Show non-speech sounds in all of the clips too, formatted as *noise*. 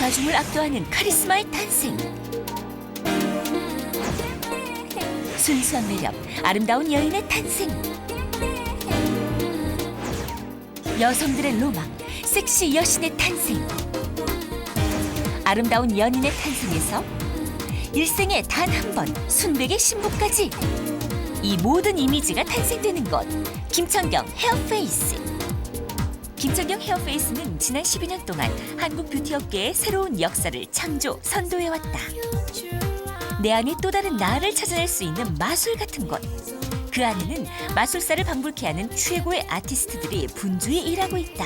자중을 압도하는 카리스마의 탄생. 순수한 매력, 아름다운 여인의 탄생. 여성들의 로망, 섹시 여신의 탄생. 아름다운 연인의 탄생에서 일생에 단 한 번 순백의 신부까지 이 모든 이미지가 탄생되는 것 김천경 헤어페이스 김천경 헤어페이스는 지난 12년 동안 한국 뷰티 업계의 새로운 역사를 창조 선도해왔다 내 안에 또 다른 나를 찾아낼 수 있는 마술 같은 곳. 그 안에는 마술사를 방불케 하는 최고의 아티스트들이 분주히 일하고 있다.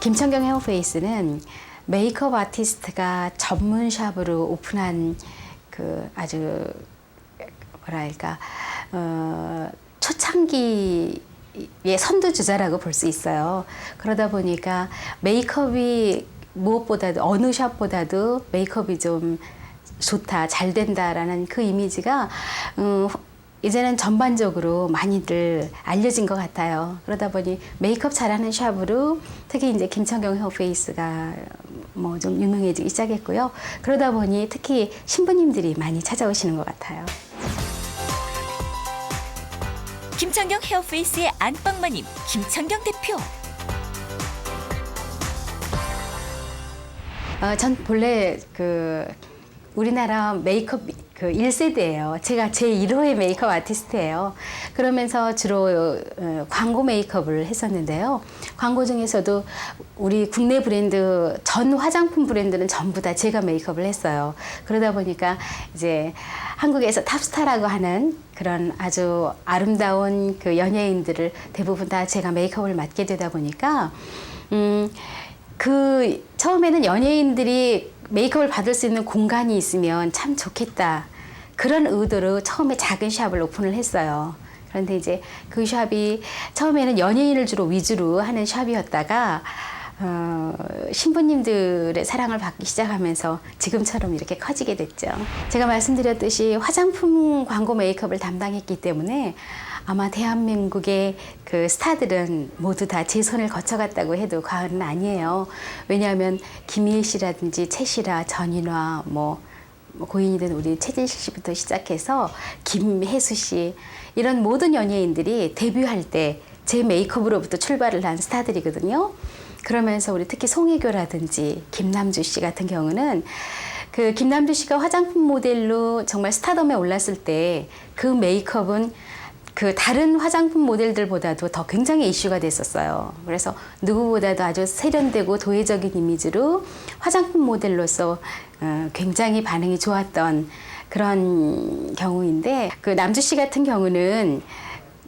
김천경 헤어페이스는 메이크업 아티스트가 전문 샵으로 오픈한 그 아주 뭐랄까 어, 초창기 의 선두주자라고 볼 수 있어요. 그러다 보니까 메이크업이 무엇보다도 어느 샵보다도 메이크업이 좀 좋다, 잘 된다라는 그 이미지가 음, 이제는 전반적으로 많이들 알려진 것 같아요. 그러다 보니 메이크업 잘하는 샵으로 특히 이제 김천경 헤어페이스가 뭐 좀 유명해지기 시작했고요. 그러다 보니 특히 신부님들이 많이 찾아오시는 것 같아요. 김천경 헤어페이스의 안방마님 김천경 대표. 어, 전 본래 그 우리나라 메이크업 그 1세대예요. 제가 제 1호의 메이크업 아티스트예요. 그러면서 주로 어, 광고 메이크업을 했었는데요. 광고 중에서도 우리 국내 브랜드 전 화장품 브랜드는 전부 다 제가 메이크업을 했어요. 그러다 보니까 이제 한국에서 탑스타라고 하는 그런 아주 아름다운 그 연예인들을 대부분 다 제가 메이크업을 맡게 되다 보니까 음, 그 처음에는 연예인들이 메이크업을 받을 수 있는 공간이 있으면 참 좋겠다. 그런 의도로 처음에 작은 샵을 오픈을 했어요. 그런데 이제 그 샵이 처음에는 연예인을 주로 위주로 하는 샵이었다가 어, 신부님들의 사랑을 받기 시작하면서 지금처럼 이렇게 커지게 됐죠. 제가 말씀드렸듯이 화장품 광고 메이크업을 담당했기 때문에 아마 대한민국의 그 스타들은 모두 다 제 손을 거쳐갔다고 해도 과언은 아니에요. 왜냐하면 김희애 씨라든지 최시라, 전인화, 뭐, 뭐 고인이 된 우리 최진실 씨부터 시작해서 김혜수 씨 이런 모든 연예인들이 데뷔할 때 제 메이크업으로부터 출발을 한 스타들이거든요. 그러면서 우리 특히 송혜교라든지 김남주 씨 같은 경우는 그 김남주 씨가 화장품 모델로 정말 스타덤에 올랐을 때 그 메이크업은 그 다른 화장품 모델들보다도 더 굉장히 이슈가 됐었어요. 그래서 누구보다도 아주 세련되고 도회적인 이미지로 화장품 모델로서 어, 굉장히 반응이 좋았던 그런 경우인데 그 남주 씨 같은 경우는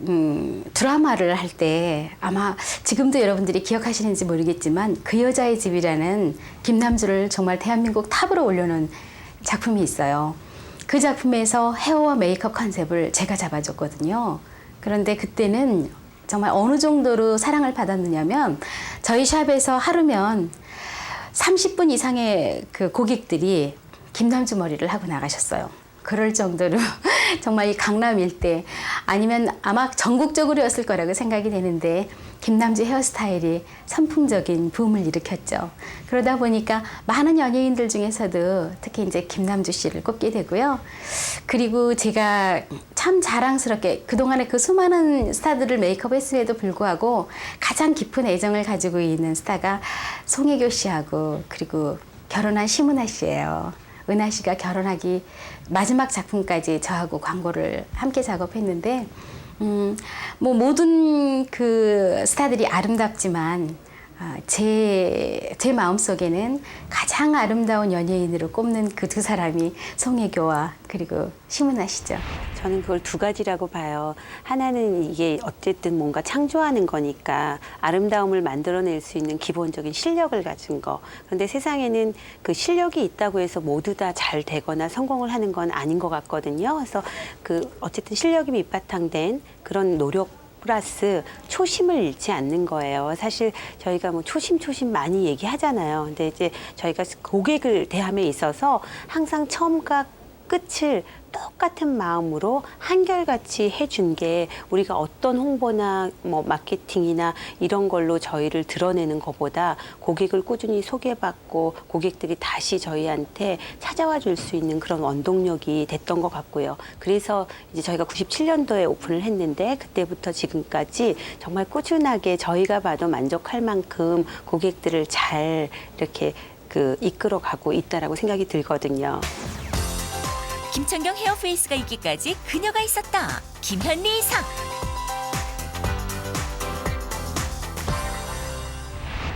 음, 드라마를 할 때 아마 지금도 여러분들이 기억하시는지 모르겠지만 그 여자의 집이라는 김남주를 정말 대한민국 탑으로 올려놓은 작품이 있어요. 그 작품에서 헤어와 메이크업 컨셉을 제가 잡아줬거든요. 그런데 그때는 정말 어느 정도로 사랑을 받았느냐면 저희 샵에서 하루면 30분 이상의 그 고객들이 김남주 머리를 하고 나가셨어요. 그럴 정도로 *laughs* 정말 이 강남 일대 아니면 아마 전국적으로였을 거라고 생각이 되는데 김남주 헤어스타일이 선풍적인 붐을 일으켰죠. 그러다 보니까 많은 연예인들 중에서도 특히 이제 김남주 씨를 꼽게 되고요. 그리고 제가 참 자랑스럽게 그동안에 그 수많은 스타들을 메이크업 했음에도 불구하고 가장 깊은 애정을 가지고 있는 스타가 송혜교 씨하고 그리고 결혼한 심은하 씨예요. 은하 씨가 결혼하기 마지막 작품까지 저하고 광고를 함께 작업했는데, 음, 뭐 모든 그 스타들이 아름답지만 아, 제, 제 마음속에는 가장 아름다운 연예인으로 꼽는 그 두 사람이 송혜교와 그리고 심은하 씨죠. 저는 그걸 두 가지라고 봐요. 하나는 이게 어쨌든 뭔가 창조하는 거니까 아름다움을 만들어낼 수 있는 기본적인 실력을 가진 거. 그런데 세상에는 그 실력이 있다고 해서 모두 다 잘 되거나 성공을 하는 건 아닌 것 같거든요. 그래서 그 어쨌든 실력이 밑바탕된 그런 노력 플러스 초심을 잃지 않는 거예요. 사실 저희가 뭐 초심 초심 많이 얘기하잖아요. 근데 이제 저희가 고객을 대함에 있어서 항상 처음과 끝을 똑같은 마음으로 한결같이 해준 게 우리가 어떤 홍보나 뭐 마케팅이나 이런 걸로 저희를 드러내는 것보다 고객을 꾸준히 소개받고 고객들이 다시 저희한테 찾아와 줄 수 있는 그런 원동력이 됐던 것 같고요. 그래서 이제 저희가 97년도에 오픈을 했는데 그때부터 지금까지 정말 꾸준하게 저희가 봐도 만족할 만큼 고객들을 잘 이렇게 그 이끌어 가고 있다라고 생각이 들거든요. 김천경 헤어페이스가 있기까지 그녀가 있었다. 김현미 상.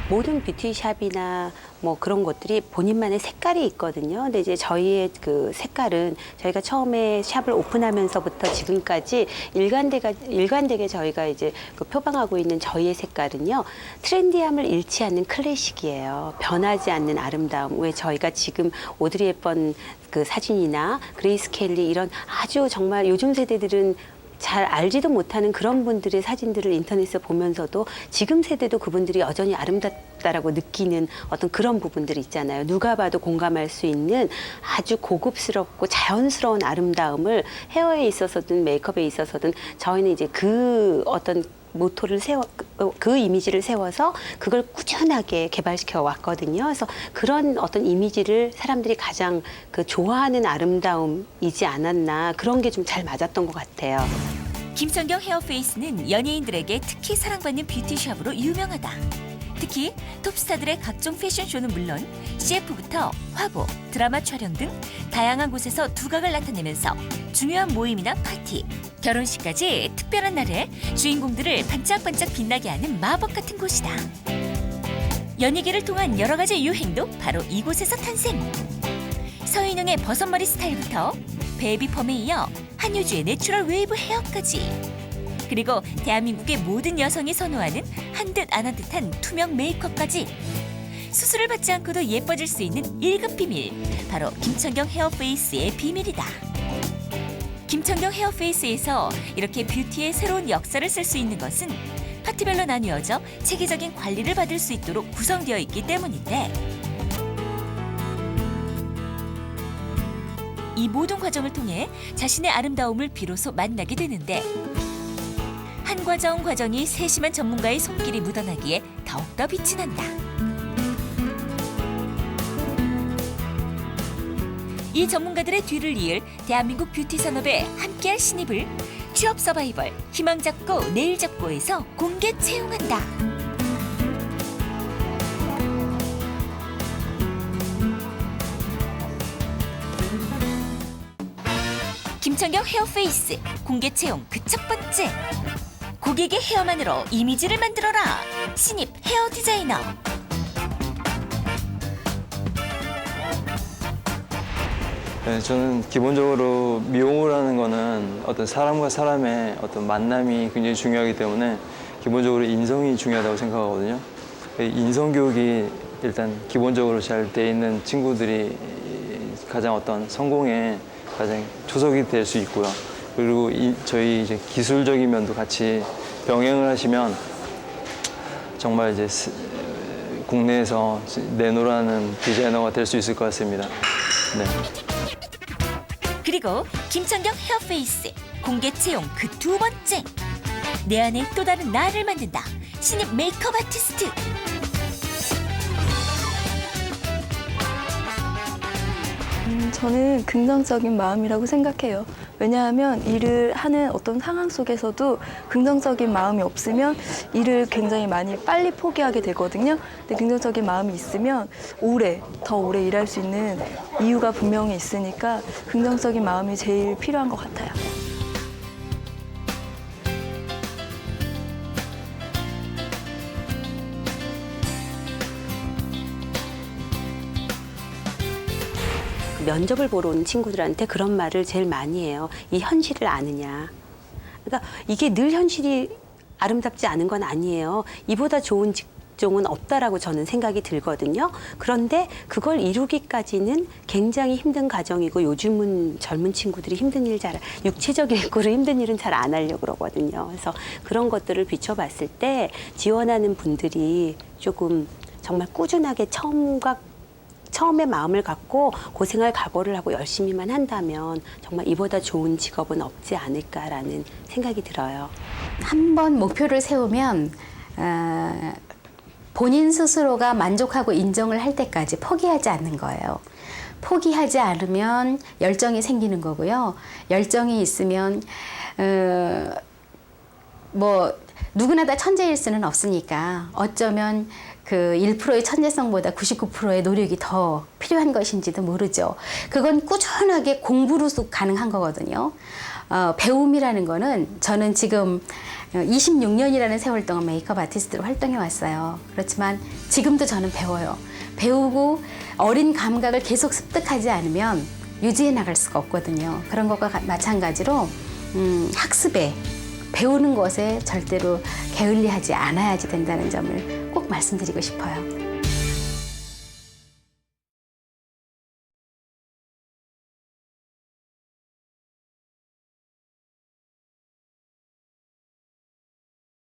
모든 뷰티샵이나 뭐 그런 것들이 본인만의 색깔이 있거든요. 근데 이제 저희의 그 색깔은 저희가 처음에 샵을 오픈하면서부터 지금까지 일관되가 일관되게 저희가 이제 그 표방하고 있는 저희의 색깔은요. 트렌디함을 잃지 않는 클래식이에요. 변하지 않는 아름다움. 왜 저희가 지금 오드리 헵번 그 사진이나 그레이스 켈리 이런 아주 정말 요즘 세대들은 잘 알지도 못하는 그런 분들의 사진들을 인터넷에서 보면서도 지금 세대도 그분들이 여전히 아름답다라고 느끼는 어떤 그런 부분들이 있잖아요. 누가 봐도 공감할 수 있는 아주 고급스럽고 자연스러운 아름다움을 헤어에 있어서든 메이크업에 있어서든 저희는 이제 그 어떤 모토를 세워 그- 그 이미지를 세워서 그걸 꾸준하게 개발시켜 왔거든요. 그래서 그런 어떤 이미지를 사람들이 가장 그 좋아하는 아름다움이지 않았나 그런 게 좀 잘 맞았던 것 같아요. 김천경 헤어페이스는 연예인들에게 특히 사랑받는 뷰티샵으로 유명하다. 특히 톱스타들의 각종 패션쇼는 물론 CF부터 화보, 드라마 촬영 등 다양한 곳에서 두각을 나타내면서 중요한 모임이나 파티, 결혼식까지 특별한 날에 주인공들을 반짝반짝 빛나게 하는 마법 같은 곳이다. 연예계를 통한 여러 가지 유행도 바로 이곳에서 탄생. 서인영의 버섯머리 스타일부터 베이비펌에 이어 한효주의 내추럴 웨이브 헤어까지 그리고 대한민국의 모든 여성이 선호하는 한 듯 안 한 듯한 투명 메이크업까지. 수술을 받지 않고도 예뻐질 수 있는 일급 비밀. 바로 김천경 헤어페이스의 비밀이다. 김천경 헤어페이스에서 이렇게 뷰티의 새로운 역사를 쓸 수 있는 것은 파티별로 나뉘어져 체계적인 관리를 받을 수 있도록 구성되어 있기 때문인데 이 모든 과정을 통해 자신의 아름다움을 비로소 만나게 되는데 한 과정 과정이 세심한 전문가의 손길이 묻어나기에 더욱더 빛이 난다. 이 전문가들의 뒤를 이을 대한민국 뷰티 산업에 함께할 신입을 취업 서바이벌 희망 잡고 내일 잡고에서 공개 채용한다. 김천경 헤어페이스 공개 채용 그 첫 번째 고객의 헤어만으로 이미지를 만들어라 신입 헤어 디자이너 네, 저는 기본적으로 미용을 하는 거는 어떤 사람과 사람의 어떤 만남이 굉장히 중요하기 때문에 기본적으로 인성이 중요하다고 생각하거든요. 이 인성 교육이 일단 기본적으로 잘 돼 있는 친구들이 가장 어떤 성공에 가장 초석이 될 수 있고요. 그리고 이- 저희 이제 기술적인 면도 같이 병행을 하시면 정말 이제 스- 국내에서 내노라는 디자이너가 될 수 있을 것 같습니다. 네. 그리고 김천경 헤어페이스 공개 채용 그 두 번째 내 안에 또 다른 나를 만든다 신입 메이크업 아티스트 음, 저는 긍정적인 마음이라고 생각해요. 왜냐하면 일을 하는 어떤 상황 속에서도 긍정적인 마음이 없으면 일을 굉장히 많이 빨리 포기하게 되거든요. 근데 긍정적인 마음이 있으면 오래, 더 오래 일할 수 있는 이유가 분명히 있으니까 긍정적인 마음이 제일 필요한 것 같아요. 면접을 보러 온 친구들한테 그런 말을 제일 많이 해요. 이 현실을 아느냐. 그러니까 이게 늘 현실이 아름답지 않은 건 아니에요. 이보다 좋은 직종은 없다라고 저는 생각이 들거든요. 그런데 그걸 이루기까지는 굉장히 힘든 과정이고 요즘은 젊은 친구들이 힘든 일 잘, 육체적인 *laughs* 거로 힘든 일은 잘 안 하려고 그러거든요. 그래서 그런 것들을 비춰봤을 때 지원하는 분들이 조금 정말 꾸준하게 처음과 처음에 마음을 갖고 고생할 각오를 하고 열심히만 한다면 정말 이보다 좋은 직업은 없지 않을까라는 생각이 들어요. 한 번 목표를 세우면 어, 본인 스스로가 만족하고 인정을 할 때까지 포기하지 않는 거예요. 포기하지 않으면 열정이 생기는 거고요. 열정이 있으면 어, 뭐 누구나 다 천재일 수는 없으니까 어쩌면 그 1%의 천재성보다 99%의 노력이 더 필요한 것인지도 모르죠. 그건 꾸준하게 공부로서 가능한 거거든요. 어, 배움이라는 거는 저는 지금 26년이라는 세월 동안 메이크업 아티스트로 활동해 왔어요. 그렇지만 지금도 저는 배워요. 배우고 어린 감각을 계속 습득하지 않으면 유지해 나갈 수가 없거든요. 그런 것과 가- 마찬가지로 음, 학습에 배우는 것에 절대로 게을리하지 않아야지 된다는 점을 꼭 말씀드리고 싶어요.